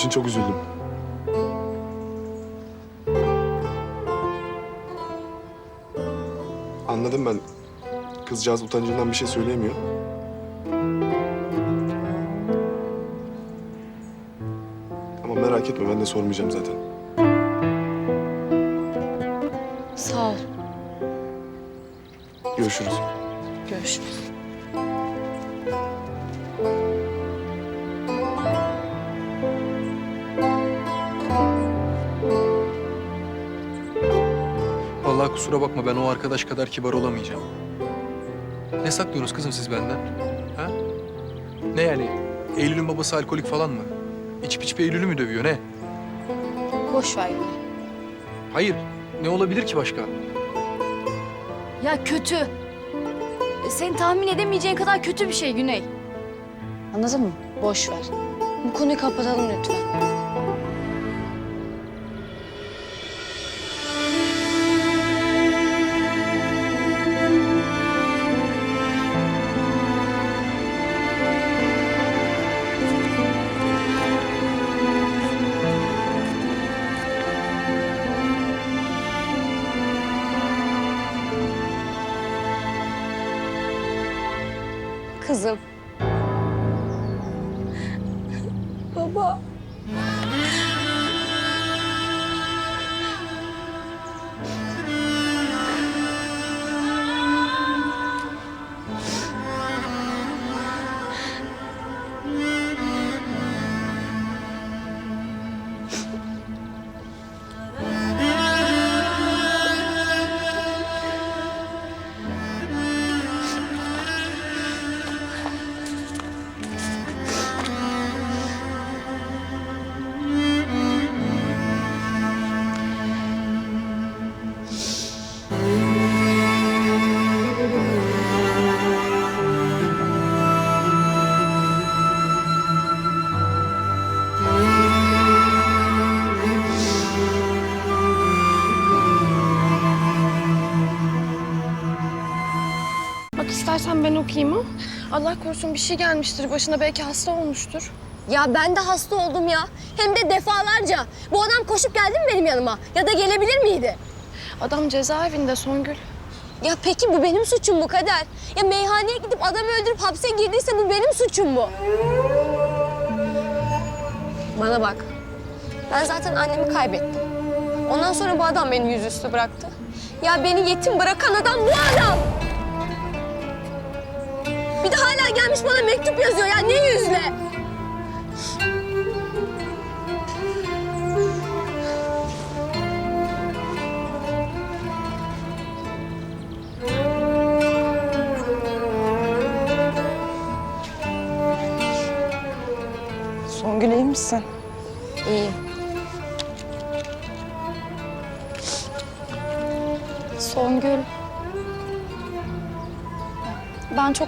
için çok üzüldüm. Anladım ben. Kızcağız utancından bir şey söyleyemiyor. Ama merak etme ben de sormayacağım zaten. Sağ ol. Görüşürüz. Görüşürüz. Vallahi kusura bakma ben o arkadaş kadar kibar olamayacağım. Ne saklıyorsunuz kızım siz benden? Ha? Ne yani? Eylül'ün babası alkolik falan mı? İçip içip Eylül'ü mü dövüyor ne? Boş ver Güney. Hayır. Ne olabilir ki başka? Ya kötü. E, Sen tahmin edemeyeceğin kadar kötü bir şey Güney. Anladın mı? Boş ver. Bu konuyu kapatalım lütfen. İstersen ben okuyayım ha. Allah korusun bir şey gelmiştir başına belki hasta olmuştur. Ya ben de hasta oldum ya. Hem de defalarca. Bu adam koşup geldi mi benim yanıma? Ya da gelebilir miydi? Adam cezaevinde Songül. Ya peki bu benim suçum mu Kader? Ya meyhaneye gidip adamı öldürüp hapse girdiyse bu benim suçum mu? Bana bak. Ben zaten annemi kaybettim. Ondan sonra bu adam beni yüzüstü bıraktı. Ya beni yetim bırakan adam bu adam. Hala gelmiş bana mektup yazıyor ya ne yüzle?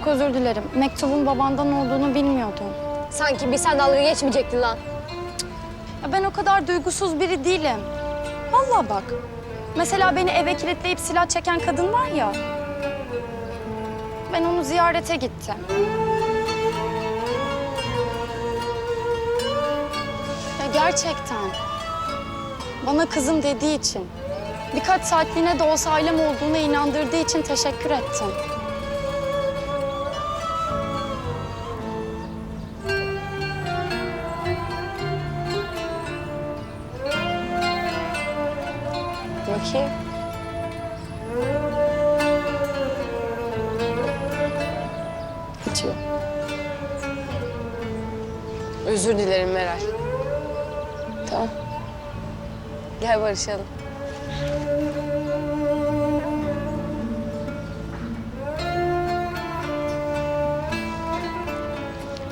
Çok özür dilerim. Mektubun babandan olduğunu bilmiyordum. Sanki bir sen dalga geçmeyecektin lan. Ya ben o kadar duygusuz biri değilim. Vallahi bak. Mesela beni eve kilitleyip silah çeken kadın var ya. Ben onu ziyarete gittim. Ya gerçekten. Bana kızım dediği için. Birkaç saatliğine de olsa ailem olduğuna inandırdığı için teşekkür ettim. Barışalım.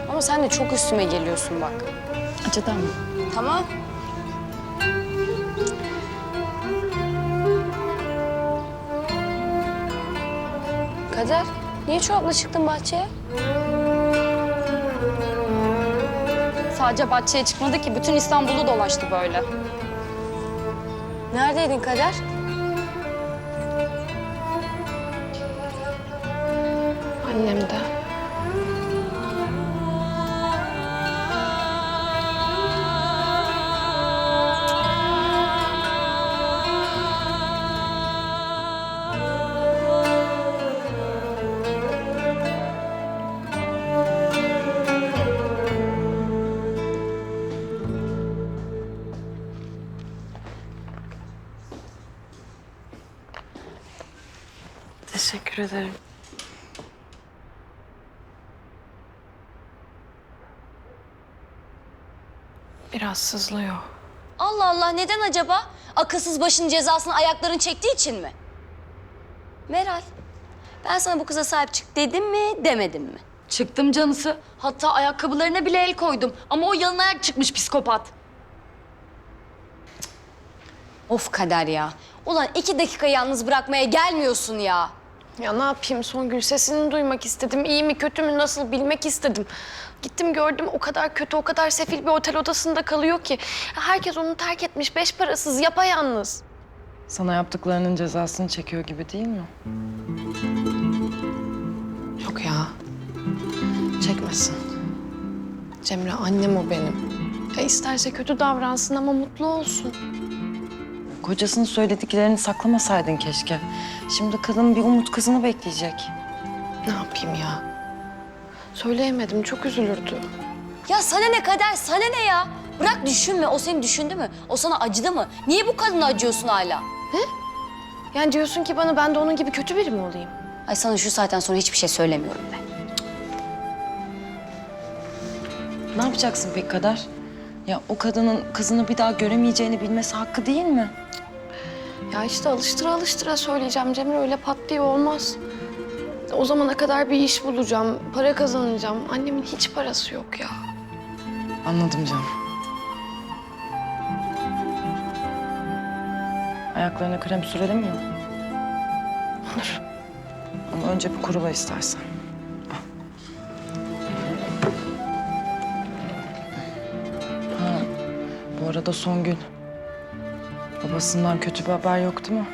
Ama sen de çok üstüme geliyorsun bak. Acıdan mı? Tamam. Kader, niye çorapla çıktın bahçeye? Sadece bahçeye çıkmadı ki bütün İstanbul'u dolaştı böyle. Neredeydin Kader? Annem. Teşekkür ederim. Biraz sızlıyor. Allah Allah neden acaba? Akılsız başının cezasını ayakların çektiği için mi? Meral, ben sana bu kıza sahip çık dedim mi, demedim mi? Çıktım canısı. Hatta ayakkabılarına bile el koydum. Ama o yalın ayak çıkmış psikopat. Of kader ya. Ulan iki dakika yalnız bırakmaya gelmiyorsun ya. Ya ne yapayım Songül sesini duymak istedim. İyi mi kötü mü nasıl bilmek istedim. Gittim gördüm o kadar kötü o kadar sefil bir otel odasında kalıyor ki. Herkes onu terk etmiş beş parasız yapayalnız. Sana yaptıklarının cezasını çekiyor gibi değil mi? Yok ya. Çekmesin. Cemre annem o benim. Ya isterse kötü davransın ama mutlu olsun. Kocasının söylediklerini saklamasaydın keşke. Şimdi kadın bir umut kızını bekleyecek. Ne yapayım ya? Söyleyemedim çok üzülürdü. Ya sana ne kader, sana ne ya? Bırak düşünme, o seni düşündü mü? O sana acıdı mı? Niye bu kadına acıyorsun hala? Yani diyorsun ki bana ben de onun gibi kötü biri mi olayım? Ay sana şu saatten sonra hiçbir şey söylemiyorum ben. Ne yapacaksın pek kadar? Ya o kadının kızını bir daha göremeyeceğini bilmesi hakkı değil mi? Ya işte alıştıra alıştıra söyleyeceğim Cemre öyle pat diye olmaz. O zamana kadar bir iş bulacağım, para kazanacağım. Annemin hiç parası yok ya. Anladım canım. Ayaklarına krem sürelim mi? Olur. Ama önce bir kurula istersen. Ha, bu arada Songül. Babasından kötü bir haber yok değil mi?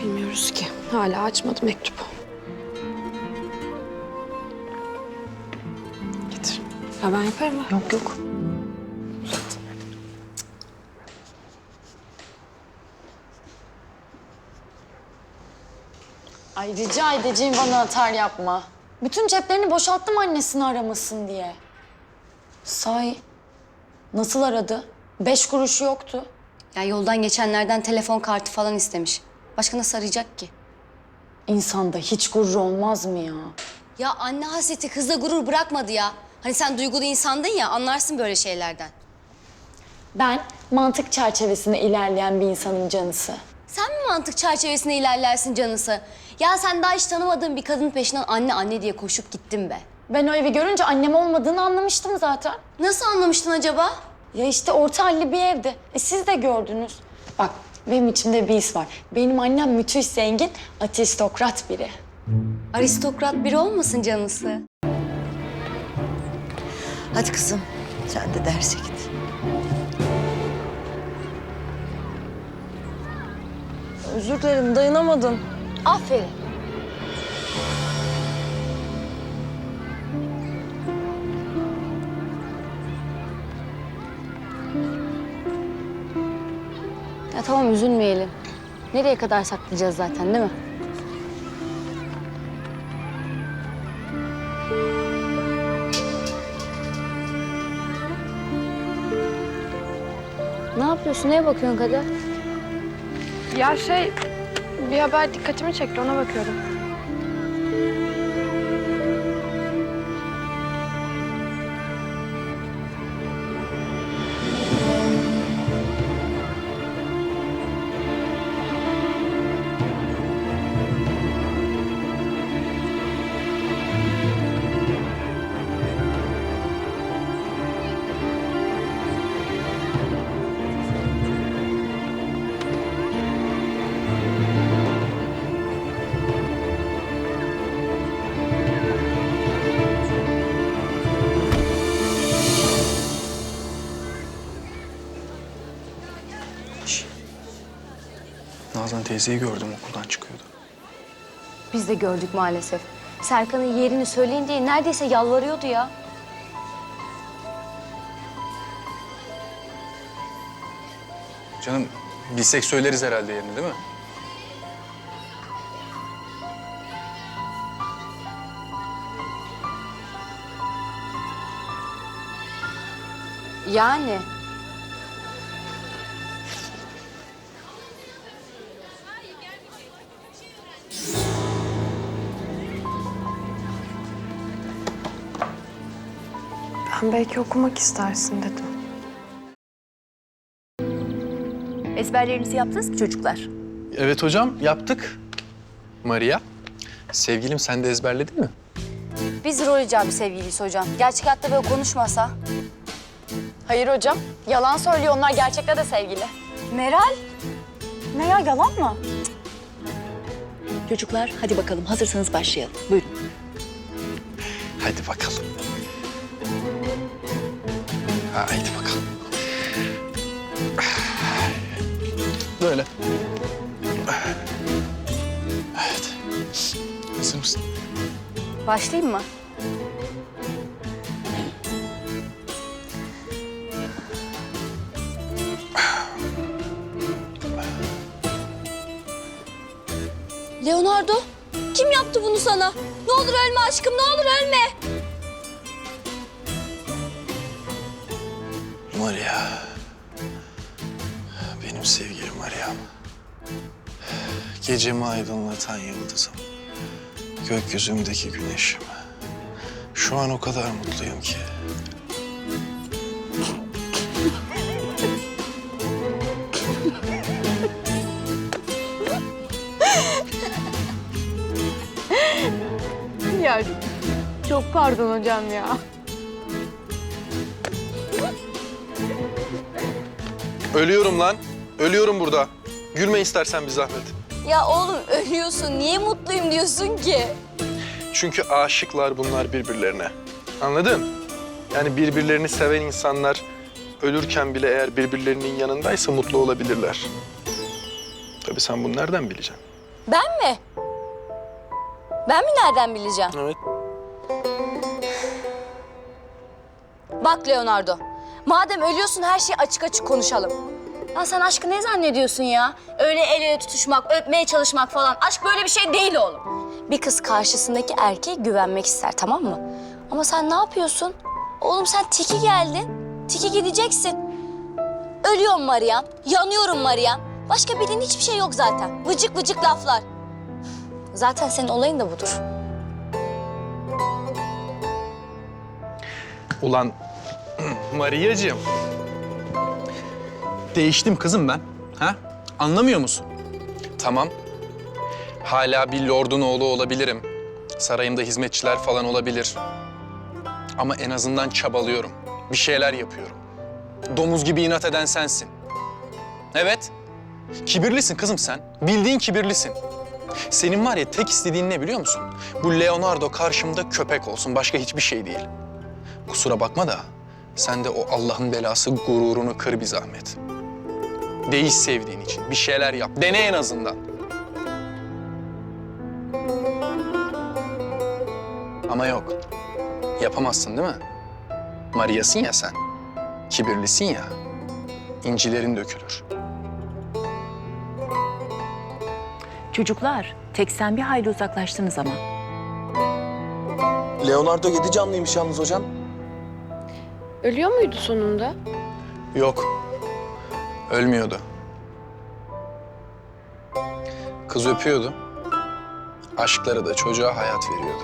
Bilmiyoruz ki. Hala açmadı mektubu. Getir. Ya ben yaparım ha. Yok yok. Ay rica edeceğim bana atar yapma. Bütün ceplerini boşalttım annesini aramasın diye. Say. Nasıl aradı? Beş kuruşu yoktu. Ya yoldan geçenlerden telefon kartı falan istemiş. Başka nasıl arayacak ki? İnsanda hiç gurur olmaz mı ya? Ya anne hasreti kızda gurur bırakmadı ya. Hani sen duygulu insandın ya anlarsın böyle şeylerden. Ben mantık çerçevesinde ilerleyen bir insanın canısı. Sen mi mantık çerçevesinde ilerlersin canısı? Ya sen daha hiç tanımadığın bir kadının peşinden anne anne diye koşup gittin be. Ben o evi görünce annem olmadığını anlamıştım zaten. Nasıl anlamıştın acaba? Ya işte orta halli bir evdi. E siz de gördünüz. Bak benim içimde bir his var. Benim annem müthiş zengin, aristokrat biri. Aristokrat biri olmasın canısı. Hadi kızım, sen de derse git. Özür dilerim dayanamadım. Aferin. Ya tamam üzülmeyelim. Nereye kadar saklayacağız zaten değil mi? Ne yapıyorsun? Neye bakıyorsun Kader? Ya şey, bir haber dikkatimi çekti ona bakıyorum. Nazan teyzeyi gördüm okuldan çıkıyordu. Biz de gördük maalesef. Serkan'ın yerini söyleyin diye neredeyse yalvarıyordu ya. Canım bilsek söyleriz herhalde yerini değil mi? Yani. Belki okumak istersin dedim. Ezberlerinizi yaptınız mı çocuklar? Evet hocam yaptık. Maria, sevgilim sen de ezberledin mi? Biz rol icabı sevgiliyiz hocam. Gerçek hayatta böyle konuşmasa. Hayır hocam. Yalan söylüyor. Onlar gerçekte de sevgili. Meral? Meral yalan mı? Çocuklar hadi bakalım hazırsanız başlayalım. Buyurun. Hadi bakalım. Haydi bakalım. Böyle. Evet. Hazır mısın? Başlayayım mı? Leonardo, kim yaptı bunu sana? Ne olur ölme aşkım, ne olur ölme. Maria. Benim sevgilim Maria'm. Gecemi aydınlatan yıldızım. Gökyüzümdeki güneşim. Şu an o kadar mutluyum ki. Ya çok pardon hocam ya. Ölüyorum lan. Ölüyorum burada. Gülme istersen bir zahmet. Ya oğlum ölüyorsun, niye mutluyum diyorsun ki? Çünkü aşıklar bunlar birbirlerine. Anladın? Yani birbirlerini seven insanlar ölürken bile eğer birbirlerinin yanındaysa mutlu olabilirler. Tabii sen bunu nereden bileceksin? Ben mi? Ben mi nereden bileceğim? Evet. Bak Leonardo, madem ölüyorsun her şeyi açık açık konuşalım. Ya sen aşkı ne zannediyorsun ya? Öyle el ele tutuşmak, öpmeye çalışmak falan. Aşk böyle bir şey değil oğlum. Bir kız karşısındaki erkeğe güvenmek ister tamam mı? Ama sen ne yapıyorsun? Oğlum sen tiki geldin. Tiki gideceksin. Ölüyorum Mariam, yanıyorum Mariam. Başka bildiğin hiçbir şey yok zaten. Vıcık vıcık laflar. Zaten senin olayın da budur. Ulan Maria'cığım. Değiştim kızım ben. Ha? Anlamıyor musun? Tamam. Hala bir lordun oğlu olabilirim. Sarayımda hizmetçiler falan olabilir. Ama en azından çabalıyorum. Bir şeyler yapıyorum. Domuz gibi inat eden sensin. Evet. Kibirlisin kızım sen. Bildiğin kibirlisin. Senin var ya tek istediğin ne biliyor musun? Bu Leonardo karşımda köpek olsun. Başka hiçbir şey değil. Kusura bakma da sen de o Allah'ın belası gururunu kır bir zahmet. Değiş sevdiğin için. Bir şeyler yap. Dene en azından. Ama yok. Yapamazsın değil mi? Maria'sın ya sen. Kibirlisin ya. İncilerin dökülür. Çocuklar tek sen bir hayli uzaklaştınız ama. Leonardo yedi canlıymış yalnız hocam. Ölüyor muydu sonunda? Yok. Ölmüyordu. Kız öpüyordu. Aşkları da çocuğa hayat veriyordu.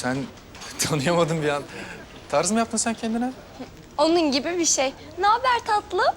Sen tanıyamadım bir an. Tarz mı yaptın sen kendine? Onun gibi bir şey. Ne haber tatlı?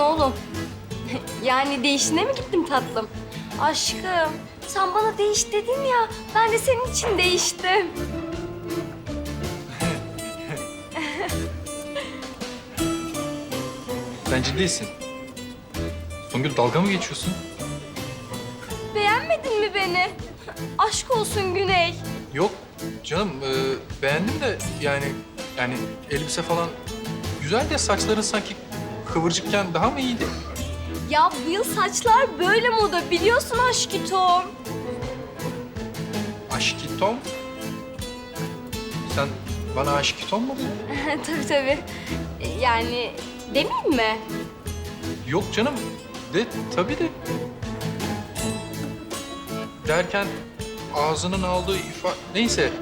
Oğlum? yani değişine mi gittim tatlım? Aşkım sen bana değiş dedin ya. Ben de senin için değiştim. Sen ciddisin. Songül dalga mı geçiyorsun? Beğenmedin mi beni? Aşk olsun Güney. Yok canım e, beğendim de yani yani elbise falan güzel de saçların sanki kıvırcıkken daha mı iyiydi? Ya bu yıl saçlar böyle moda biliyorsun aşkitom. Aşkitom. Sen bana aşkitom mu dedin? tabii tabii. Yani demeyeyim mi? Yok canım. De tabii de. Derken ağzının aldığı ifa... Neyse.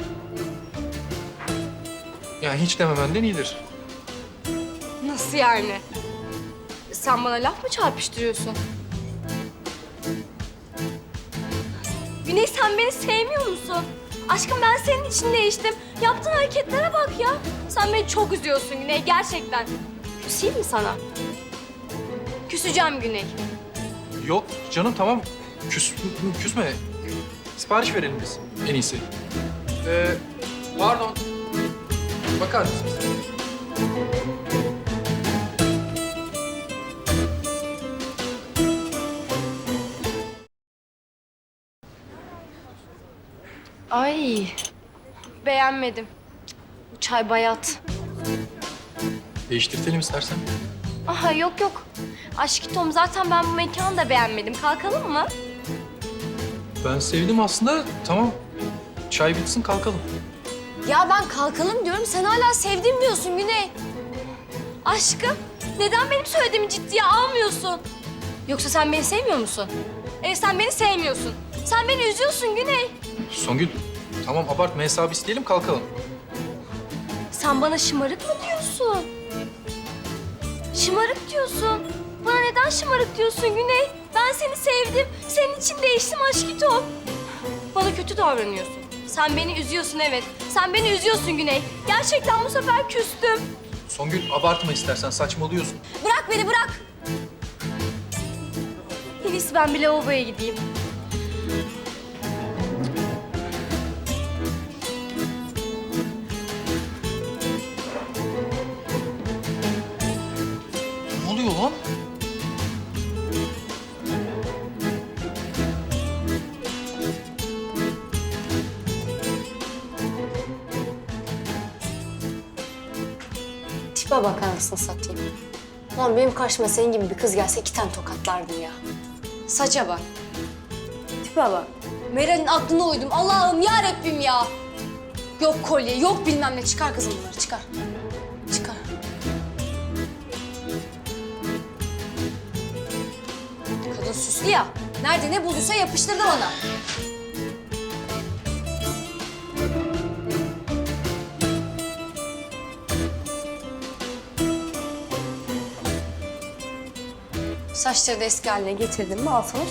Yani hiç dememenden iyidir. Nasıl yani? Sen bana laf mı çarpıştırıyorsun? Güney sen beni sevmiyor musun? Aşkım ben senin için değiştim. Yaptığın hareketlere bak ya. Sen beni çok üzüyorsun Güney gerçekten. Küseyim mi sana? Küseceğim Güney. Yok canım tamam. Küs, küsme. Sipariş verelim biz en iyisi. Ee, pardon. Bakar mısınız? Ay beğenmedim. Bu çay bayat. Değiştirtelim istersen. Aha yok yok. Aşkı Tom zaten ben bu mekanı da beğenmedim. Kalkalım mı? Ben sevdim aslında. Tamam. Çay bitsin kalkalım. Ya ben kalkalım diyorum. Sen hala sevdim diyorsun Güney. Aşkım neden benim söylediğimi ciddiye almıyorsun? Yoksa sen beni sevmiyor musun? Evet sen beni sevmiyorsun. Sen beni üzüyorsun Güney. Songül tamam abartma hesabı isteyelim kalkalım. Sen bana şımarık mı diyorsun? Şımarık diyorsun. Bana neden şımarık diyorsun Güney? Ben seni sevdim. Senin için değiştim aşkito. Bana kötü davranıyorsun. Sen beni üzüyorsun evet. Sen beni üzüyorsun Güney. Gerçekten bu sefer küstüm. Songül abartma istersen saçmalıyorsun. Bırak beni bırak. En iyisi ben bir lavaboya gideyim. Tipe bak anasını satayım. Lan benim karşıma senin gibi bir kız gelse iki tane tokatlardım ya. Saça bak. Tipe bak. Meral'in aklına uydum. Allah'ım ya Rabbim ya. Yok kolye, yok bilmem ne. Çıkar kızım bunları, çıkar. Çıkar. Kadın süslü ya. Nerede ne bulduysa yapıştırdı bana. Saçları da eski haline getirdim mi al sana.